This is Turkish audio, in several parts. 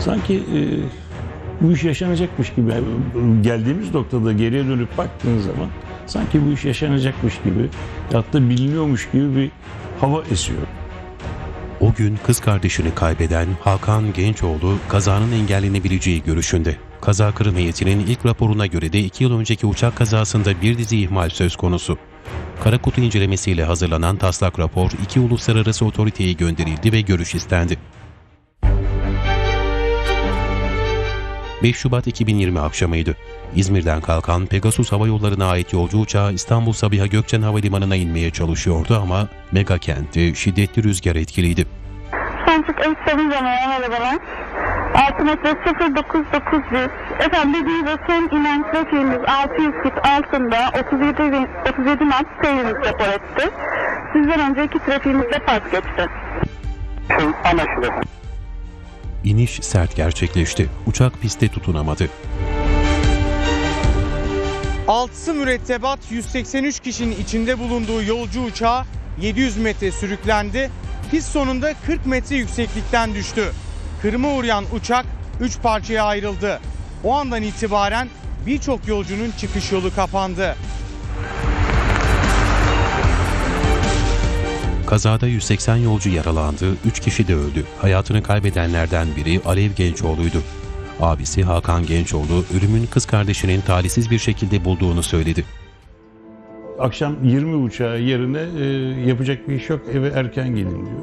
Sanki e, bu iş yaşanacakmış gibi geldiğimiz noktada geriye dönüp baktığın zaman sanki bu iş yaşanacakmış gibi hatta biliniyormuş gibi bir hava esiyor. O gün kız kardeşini kaybeden Hakan Gençoğlu kazanın engellenebileceği görüşünde. Kaza Kırım heyetinin ilk raporuna göre de 2 yıl önceki uçak kazasında bir dizi ihmal söz konusu. Kara kutu incelemesiyle hazırlanan taslak rapor iki uluslararası otoriteye gönderildi ve görüş istendi. 5 Şubat 2020 akşamıydı. İzmir'den kalkan Pegasus Hava Yolları'na ait yolcu uçağı İstanbul Sabiha Gökçen Havalimanı'na inmeye çalışıyordu ama mega kentte şiddetli rüzgar etkiliydi. Frankfurt Amsterdam zamanı merhabalar. 6 metre 0991. Efendim dediğiniz o son inen trafiğimiz 600 fit altında 37, bin- 37 knot seyrimiz rapor etti. Sizden önceki trafiğimizde pas geçti. Anlaşıldı. İniş sert gerçekleşti. Uçak pistte tutunamadı. Altısı mürettebat 183 kişinin içinde bulunduğu yolcu uçağı 700 metre sürüklendi. Pist sonunda 40 metre yükseklikten düştü. Kırıma uğrayan uçak 3 parçaya ayrıldı. O andan itibaren birçok yolcunun çıkış yolu kapandı. Kazada 180 yolcu yaralandı, 3 kişi de öldü. Hayatını kaybedenlerden biri Alev Gençoğlu'ydu. Abisi Hakan Gençoğlu, ölümün kız kardeşinin talihsiz bir şekilde bulduğunu söyledi. Akşam 20 uçağı yerine e, yapacak bir iş yok eve erken gelin diyor.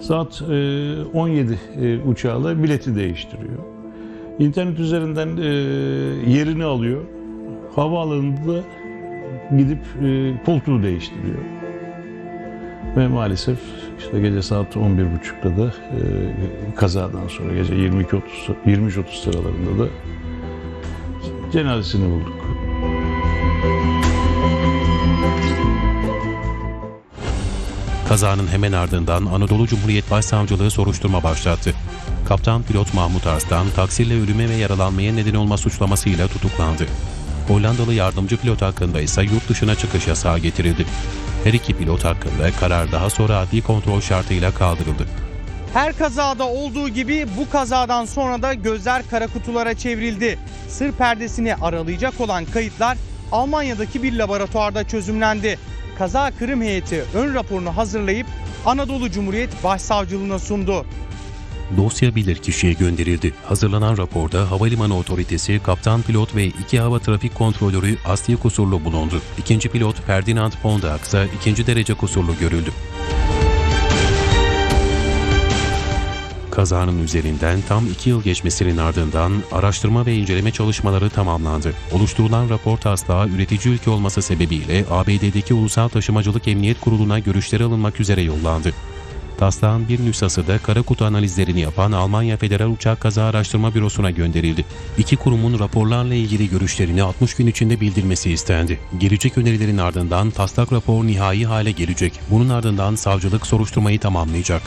Saat e, 17 e, uçağla bileti değiştiriyor. İnternet üzerinden e, yerini alıyor. Havaalanında gidip e, koltuğu değiştiriyor. Ve maalesef işte gece saat 11.30'da da e, kazadan sonra gece 22.30 23.30 sıralarında da cenazesini bulduk. Kazanın hemen ardından Anadolu Cumhuriyet Başsavcılığı soruşturma başlattı. Kaptan pilot Mahmut Arslan, taksirle ölüme ve yaralanmaya neden olma suçlamasıyla tutuklandı. Hollandalı yardımcı pilot hakkında ise yurt dışına çıkış yasağı getirildi. Her iki pilot hakkında karar daha sonra adli kontrol şartıyla kaldırıldı. Her kazada olduğu gibi bu kazadan sonra da gözler kara kutulara çevrildi. Sır perdesini aralayacak olan kayıtlar Almanya'daki bir laboratuvarda çözümlendi. Kaza Kırım heyeti ön raporunu hazırlayıp Anadolu Cumhuriyet Başsavcılığına sundu. Dosya bilirkişiye gönderildi. Hazırlanan raporda Havalimanı Otoritesi, kaptan pilot ve iki hava trafik kontrolörü asli kusurlu bulundu. İkinci pilot Ferdinand Pondax ise ikinci derece kusurlu görüldü. Kazanın üzerinden tam iki yıl geçmesinin ardından araştırma ve inceleme çalışmaları tamamlandı. Oluşturulan rapor taslağı üretici ülke olması sebebiyle ABD'deki Ulusal Taşımacılık Emniyet Kurulu'na görüşleri alınmak üzere yollandı. Taslağın bir nüshası da kara kutu analizlerini yapan Almanya Federal Uçak Kaza Araştırma Bürosu'na gönderildi. İki kurumun raporlarla ilgili görüşlerini 60 gün içinde bildirmesi istendi. Gelecek önerilerin ardından taslak rapor nihai hale gelecek. Bunun ardından savcılık soruşturmayı tamamlayacak.